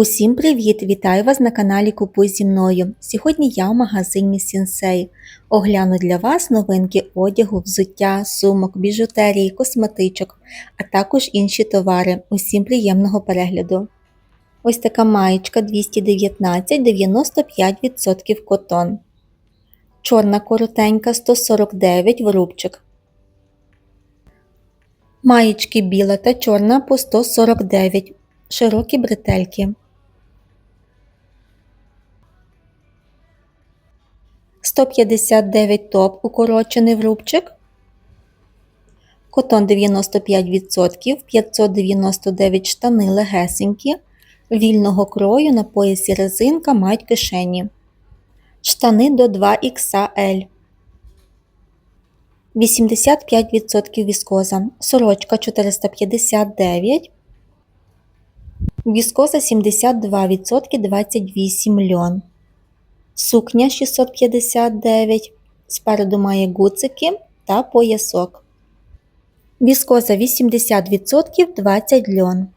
Усім привіт! Вітаю вас на каналі Купуй зі мною. Сьогодні я в магазині Сінсей. Огляну для вас новинки одягу, взуття, сумок, біжутерії, косметичок, а також інші товари. Усім приємного перегляду. Ось така маєчка 219 95% котон. Чорна коротенька 149 в рубчик. Маєчки біла та чорна по 149 широкі бретельки. 159 топ укорочений в рубчик. Котон 95%, 599 штани легесенькі, вільного крою на поясі резинка мають кишені. Штани до 2XL. 85% віскоза. Сорочка 459. Віскоза 72% 28 льон. Сукня 659. Спереду має гуцики та поясок. Віскоза 80% 20 льон.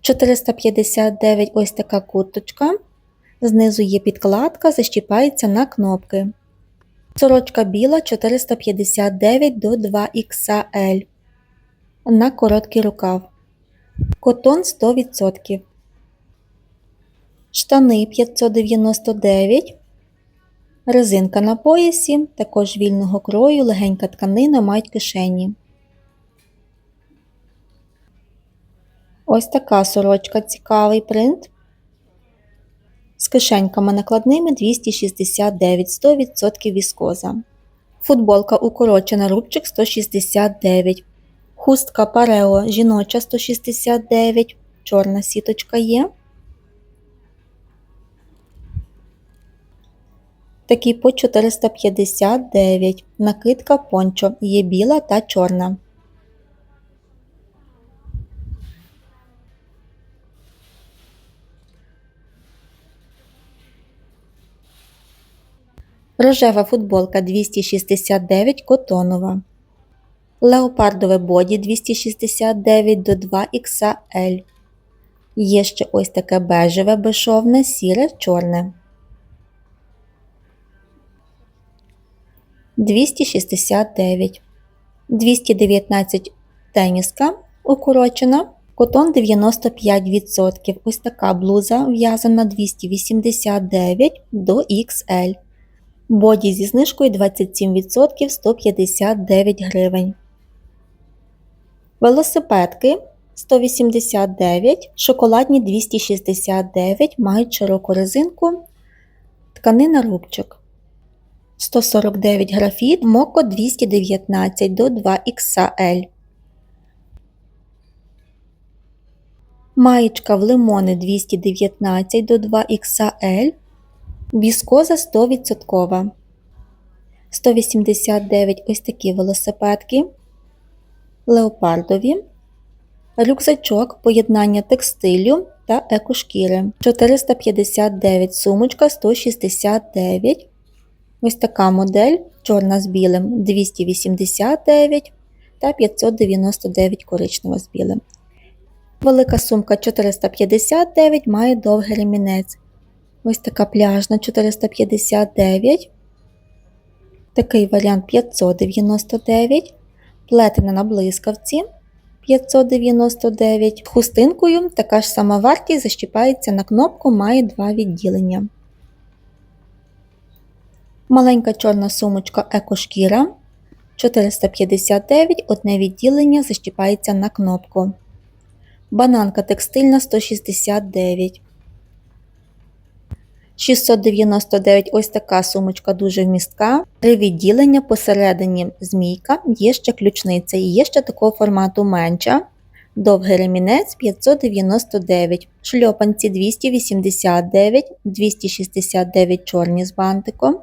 459 ось така курточка. Знизу є підкладка, защіпається на кнопки. Сорочка біла 459 до 2XL. На короткий рукав. Котон 100%. Штани 599. Резинка на поясі, також вільного крою, легенька тканина мають кишені. Ось така сорочка цікавий принт. З кишеньками накладними 269 100% віскоза. Футболка укорочена рубчик 169. Хустка парео жіноча 169. Чорна сіточка є. Такі по 459. Накидка пончо є біла та чорна. Рожева футболка 269 котонова. Леопардове боді 269 до 2XL. Є ще ось таке бежеве безшовне, сіре, чорне. 269. 219 теніска укорочена. Котон 95%. Ось така блуза в'язана 289 до XL. Боді зі знижкою 27% 159 гривень. Велосипедки 189, шоколадні 269 мають широку резинку, тканина рубчик. 149 графіт, моко 219 до 2XL. Маєчка в лимони 219 до 2XL. Віскоза 100%. 189 ось такі велосипедки. Леопардові. Рюкзачок поєднання текстилю та екошкіри. 459 сумочка 169. Ось така модель чорна з білим 289 та 599 коричнева з білим. Велика сумка 459 має довгий ремінець. Ось така пляжна 459. Такий варіант 599. Плетена на блискавці 599. Хустинкою така ж сама вартість защіпається на кнопку, має два відділення. Маленька чорна сумочка екошкіра 459, одне відділення защіпається на кнопку. Бананка текстильна 169. 699 ось така сумочка дуже вмістка. Три відділення посередині змійка, є ще ключниця і є ще такого формату менша. Довгий ремінець 599, шльопанці 289, 269 чорні з бантиком.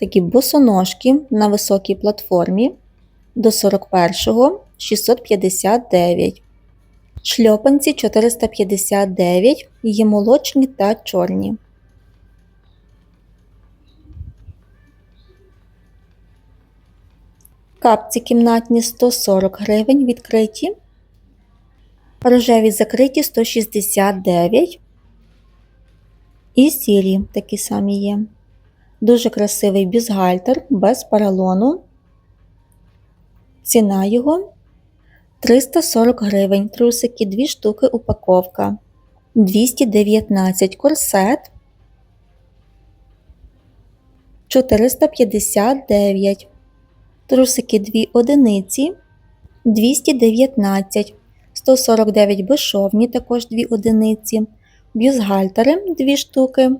Такі босоножки на високій платформі до 41-го 659. Шльопанці 459, є молочні та чорні. Капці кімнатні 140 гривень відкриті. Рожеві закриті 169. І сірі такі самі є. Дуже красивий бюстгальтер без поролону. Ціна його 340 гривень. Трусики 2 штуки упаковка. 219 корсет. 459. Трусики 2 одиниці. 219. 149 безшовні, також 2 одиниці. Бюстгальтери 2 штуки.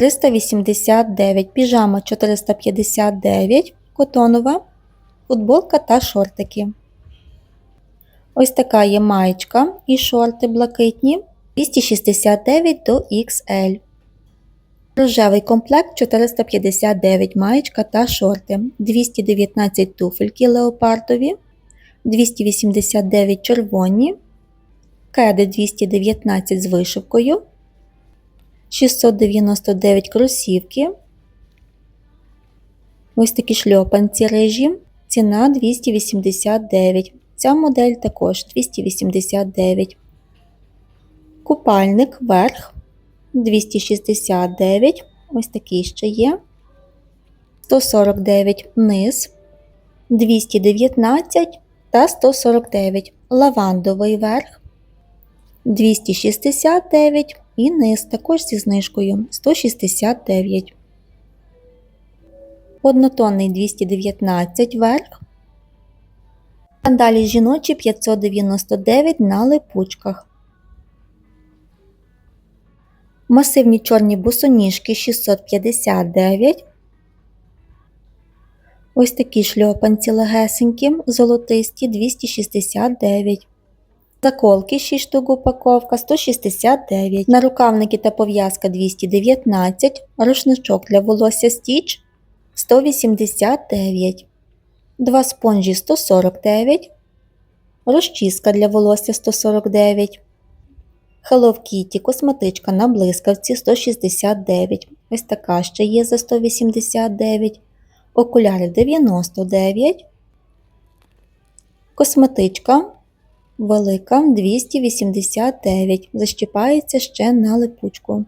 389. Піжама 459. Котонова. Футболка та шортики. Ось така є маєчка і шорти блакитні 269 до XL. Рожевий комплект 459 маєчка та шорти, 219 туфельки леопардові, 289 червоні, кеди 219 з вишивкою, 699 кросівки. Ось такі шльопанці рижі, ціна 289. Ця модель також 289. Купальник верх 269. Ось такий ще є. 149 низ, 219 та 149 лавандовий верх, 269 і низ також зі знижкою 169. Однотонний 219 верх. Сандалі жіночі 599 на липучках. Масивні чорні босоніжки 659. Ось такі шльопанці легесенькі, золотисті 269. Заколки 6 штук упаковка 169. Нарукавники та пов'язка 219. Рушничок для волосся стіч 189. Два спонжі 149. Розчіска для волосся 149. Hello Kitty косметичка на блискавці 169. Ось така ще є за 189. Окуляри 99. Косметичка велика 289. Защіпається ще на липучку.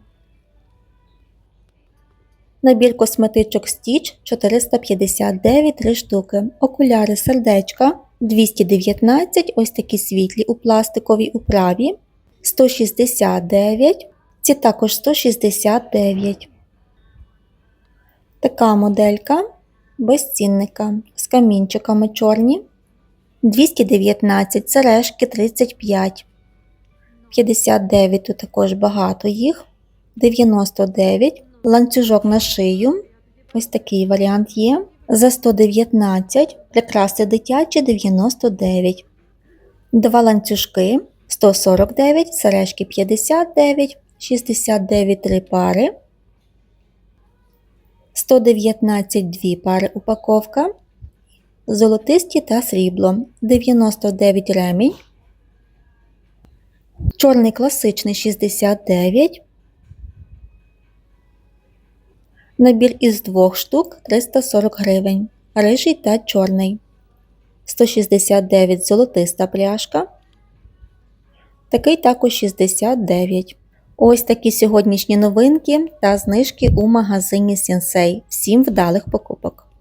Набір косметичок Stitch 459 3 штуки. Окуляри сердечка 219. Ось такі світлі у пластиковій управі. 169, ці також 169. Така моделька без цінника з камінчиками чорні 219, сережки 35, 59 тут також багато їх, 99, ланцюжок на шию. Ось такий варіант є. За 119, прикраси дитячі 99, два ланцюжки 149, сережки 59, 69 3 пари, 119 2 пари упаковка, золотисті та срібло, 99 ремінь, чорний класичний 69, набір із двох штук 340 гривень, рижий та чорний, 169 золотиста пряжка. Такий також 69. Ось такі сьогоднішні новинки та знижки у магазині Сенсей. Всім вдалих покупок!